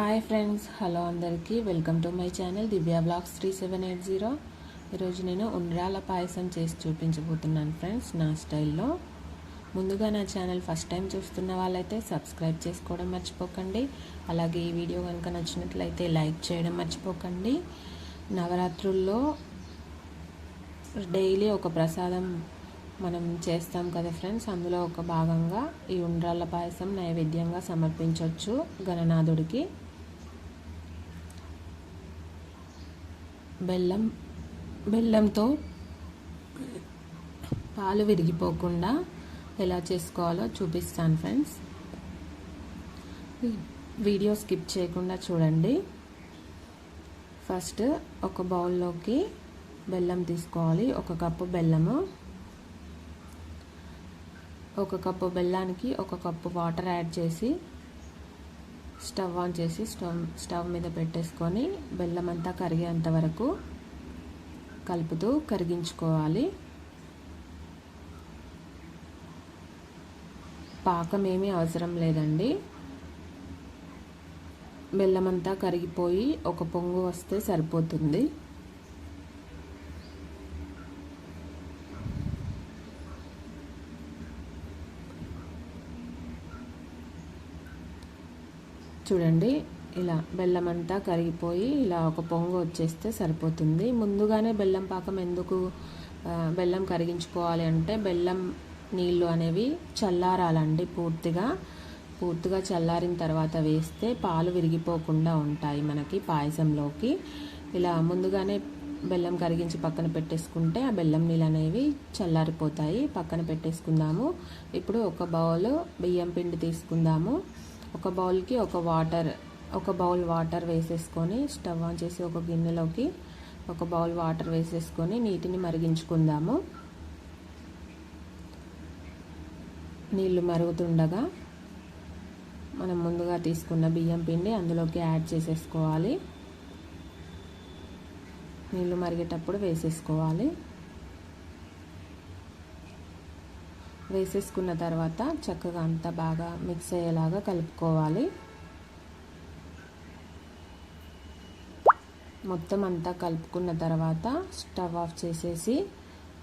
Hi friends hello అందరికీ. Welcome to my channel Divya blogs three seven eight zero ఈరోజు నేను ఉండ్రాల పాయసం చేసి చూపించబోతున్నాను ఫ్రెండ్స్ నా స్టైల్లో. ముందుగా నా ఛానల్ ఫస్ట్ టైం చూస్తున్న వాళ్ళైతే సబ్స్క్రైబ్ చేసుకోవడం మర్చిపోకండి. అలాగే ఈ వీడియో కనుక నచ్చినట్లయితే లైక్ చేయడం మర్చిపోకండి. నవరాత్రుల్లో డైలీ ఒక ప్రసాదం మనం చేస్తాం కదా ఫ్రెండ్స్ అందులో ఒక భాగంగా ఈ ఉండ్రాళ్ళ పాయసం నైవేద్యంగా సమర్పించవచ్చు గణనాథుడికి. బెల్లం బెల్లంతో పాలు విరిగిపోకుండా ఎలా చేసుకోవాలో చూపిస్తాను ఫ్రెండ్స్. వీడియో స్కిప్ చేయకుండా చూడండి. ఫస్ట్ ఒక బౌల్లోకి బెల్లం తీసుకోవాలి. ఒక కప్పు బెల్లము. ఒక కప్పు బెల్లానికి ఒక కప్పు వాటర్ యాడ్ చేసి స్టవ్ ఆన్ చేసి స్టవ్ స్టవ్ మీద పెట్టేసుకొని బెల్లం అంతా కరిగేంత వరకు కలుపుతూ కరిగించుకోవాలి. పాకం ఏమీ అవసరం లేదండి. బెల్లం అంతా కరిగిపోయి ఒక పొంగు వస్తే సరిపోతుంది. చూడండి ఇలా బెల్లం అంతా కరిగిపోయి ఇలా ఒక పొంగు వచ్చేస్తే సరిపోతుంది. ముందుగానే బెల్లం పాకం ఎందుకు బెల్లం కరిగించుకోవాలి అంటే బెల్లం నీళ్ళు అనేవి చల్లారాలండి పూర్తిగా. పూర్తిగా చల్లారిన తర్వాత వేస్తే పాలు విరిగిపోకుండా ఉంటాయి మనకి పాయసంలోకి. ఇలా ముందుగానే బెల్లం కరిగించి పక్కన పెట్టేసుకుంటే ఆ బెల్లం నీళ్ళు అనేవి చల్లారిపోతాయి. పక్కన పెట్టేసుకుందాము. ఇప్పుడు ఒక బౌల్ బియ్యం పిండి తీసుకుందాము. ఒక బౌల్కి ఒక వాటర్ ఒక బౌల్ వాటర్ వేసేసుకొని స్టవ్ ఆన్ చేసి ఒక గిన్నెలోకి ఒక బౌల్ వాటర్ వేసేసుకొని నీటిని మరిగించుకుందాము. నీళ్ళు మరుగుతుండగా మనం ముందుగా తీసుకున్న బియ్యం పిండి అందులోకి యాడ్ చేసేసుకోవాలి. నీళ్ళు మరిగేటప్పుడు వేసేసుకోవాలి. వేసేసుకున్న తర్వాత చక్కగా అంతా బాగా మిక్స్ అయ్యేలాగా కలుపుకోవాలి. మొత్తం అంతా కలుపుకున్న తర్వాత స్టవ్ ఆఫ్ చేసేసి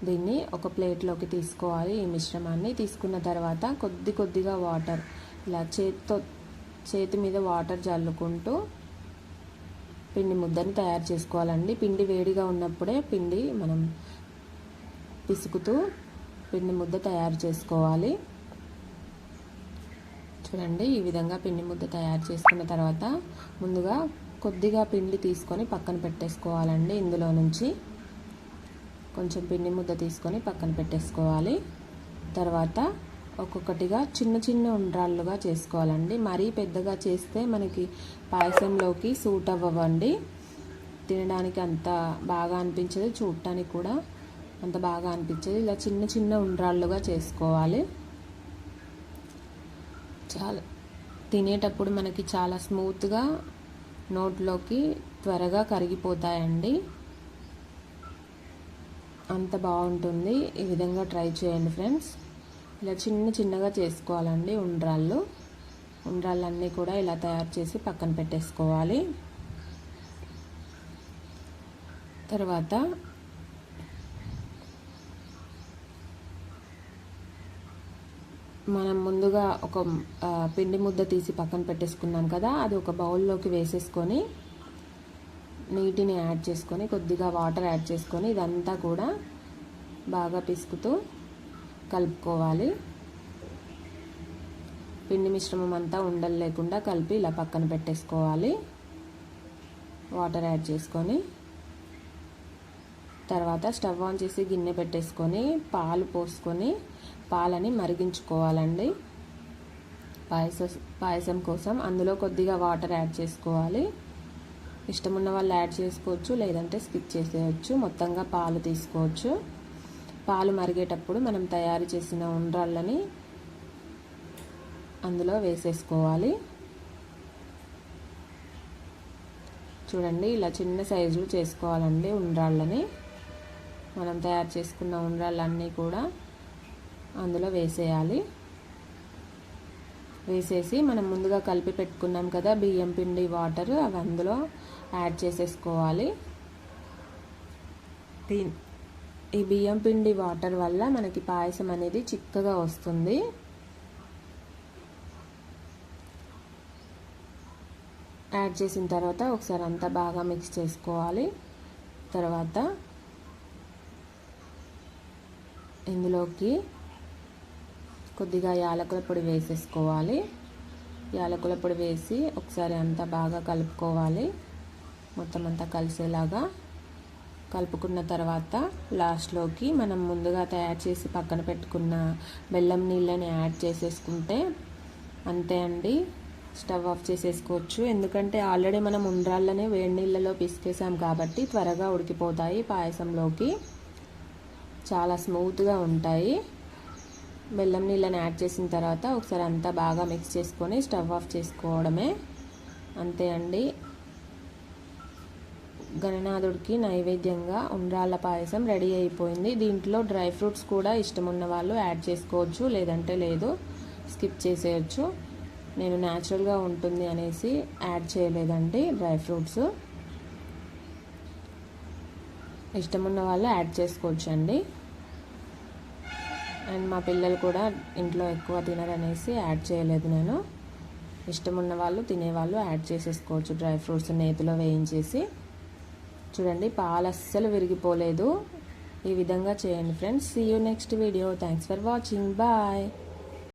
దీన్ని ఒక ప్లేట్లోకి తీసుకోవాలి. ఈ మిశ్రమాన్ని తీసుకున్న తర్వాత కొద్ది కొద్దిగా వాటర్ ఇలా చేతితో చేతి మీద వాటర్ జల్లుకుంటూ పిండి ముద్దని తయారు చేసుకోవాలండి. పిండి వేడిగా ఉన్నప్పుడే పిండి మనం పిసుకుతూ పిండి ముద్ద తయారు చేసుకోవాలి. చూడండి ఈ విధంగా పిండి ముద్ద తయారు చేసుకున్న తర్వాత ముందుగా కొద్దిగా పిండి తీసుకొని పక్కన పెట్టేసుకోవాలండి ఇందులో నుంచి. కొంచెం పిండి ముద్ద తీసుకొని పక్కన పెట్టేసుకోవాలి. తర్వాత ఒక్కొక్కటిగా చిన్న చిన్న ఉండ్రాళ్ళుగా చేసుకోవాలండి. మరీ పెద్దగా చేస్తే మనకి పాయసంలోకి సూట్ అవ్వండి తినడానికి అంత బాగా అనిపించదు చూడటానికి కూడా. అంత బాగా అనిపించదు. ఇలా చిన్న చిన్న ఉండ్రాళ్ళుగా చేసుకోవాలి. చాలా తినేటప్పుడు మనకి చాలా స్మూత్గా నోట్లోకి త్వరగా కరిగిపోతాయండి. అంత బాగుంటుంది. ఈ విధంగా ట్రై చేయండి ఫ్రెండ్స్. ఇలా చిన్న చిన్నగా చేసుకోవాలండి ఉండ్రాళ్ళు. ఉండ్రాళ్ళన్నీ కూడా ఇలా తయారు చేసి పక్కన పెట్టేసుకోవాలి. తర్వాత మనం ముందుగా ఒక పిండి ముద్ద తీసి పక్కన పెట్టేసుకున్నాం కదా అది ఒక బౌల్లోకి వేసేసుకొని నీటిని యాడ్ చేసుకొని కొద్దిగా వాటర్ యాడ్ చేసుకొని ఇదంతా కూడా బాగా పిసుకుతూ కలుపుకోవాలి. పిండి మిశ్రమం అంతా ఉండలు లేకుండా కలిపి ఇలా పక్కన పెట్టేసుకోవాలి. వాటర్ యాడ్ చేసుకొని తర్వాత స్టవ్ ఆన్ చేసి గిన్నె పెట్టేసుకొని పాలు పోసుకొని పాలని మరిగించుకోవాలండి. పాయస పాయసం కోసం అందులో కొద్దిగా వాటర్ యాడ్ చేసుకోవాలి. ఇష్టం ఉన్న వాళ్ళు యాడ్ చేసుకోవచ్చు లేదంటే స్కిప్ చేసేయచ్చు. మొత్తంగా పాలు తీసుకోవచ్చు. పాలు మరిగేటప్పుడు మనం తయారు చేసిన ఉండ్రాళ్ళని అందులో వేసేసుకోవాలి. చూడండి ఇలా చిన్న సైజులు చేసుకోవాలండి ఉండ్రాళ్ళని. మనం తయారు చేసుకున్న ఉండ్రాళ్ళన్నీ కూడా అందులో వేసేయాలి. వేసేసి మనం ముందుగా కలిపి పెట్టుకున్నాం కదా బియ్యం పిండి వాటర్ అవి అందులో యాడ్ చేసేసుకోవాలి. ఈ బియ్యం పిండి వాటర్ వల్ల మనకి పాయసం అనేది చిక్కగా వస్తుంది. యాడ్ చేసిన తర్వాత ఒకసారి అంతా బాగా మిక్స్ చేసుకోవాలి. తర్వాత ఇందులోకి కొద్దిగా యాలకుల పొడి వేసేసుకోవాలి. యాలకుల పొడి వేసి ఒకసారి అంతా బాగా కలుపుకోవాలి. మొత్తం అంతా కలిసేలాగా కలుపుకున్న తర్వాత లాస్ట్లోకి మనం ముందుగా తయారు చేసి పక్కన పెట్టుకున్న బెల్లం నీళ్ళని యాడ్ చేసేసుకుంటే అంతే అండి. స్టవ్ ఆఫ్ చేసేసుకోవచ్చు. ఎందుకంటే ఆల్రెడీ మనం ఉండ్రాళ్ళనే వేడి నీళ్ళలో పిసికేసాం కాబట్టి త్వరగా ఉడికిపోతాయి పాయసంలోకి. చాలా స్మూత్గా ఉంటాయి. బెల్లం నీళ్ళని యాడ్ చేసిన తర్వాత ఒకసారి అంతా బాగా మిక్స్ చేసుకొని స్టవ్ ఆఫ్ చేసుకోవడమే. అంతే అండి. గణనాథుడికి నైవేద్యంగా ఉండ్రాళ్ళ పాయసం రెడీ అయిపోయింది. దీంట్లో డ్రై ఫ్రూట్స్ కూడా ఇష్టం ఉన్న వాళ్ళు యాడ్ చేసుకోవచ్చు లేదంటే లేదు స్కిప్ చేసేయచ్చు. నేను న్యాచురల్గా ఉంటుంది అనేసి యాడ్ చేయలేదండి డ్రై ఫ్రూట్స్. ఇష్టం ఉన్న వాళ్ళు యాడ్ చేసుకోవచ్చు అండి అండ్ మా పిల్లలు కూడా ఇంట్లో ఎక్కువ తినరనేసి యాడ్ చేయలేదు నేను. ఇష్టం ఉన్న వాళ్ళు తినేవాళ్ళు యాడ్ చేసేసుకోవచ్చు. డ్రై ఫ్రూట్స్ నేతిలో వేయించేసి. చూడండి పాలు అస్సలు విరిగిపోలేదు. ఈ విధంగా చేయండి friends. See you next video thanks for watching bye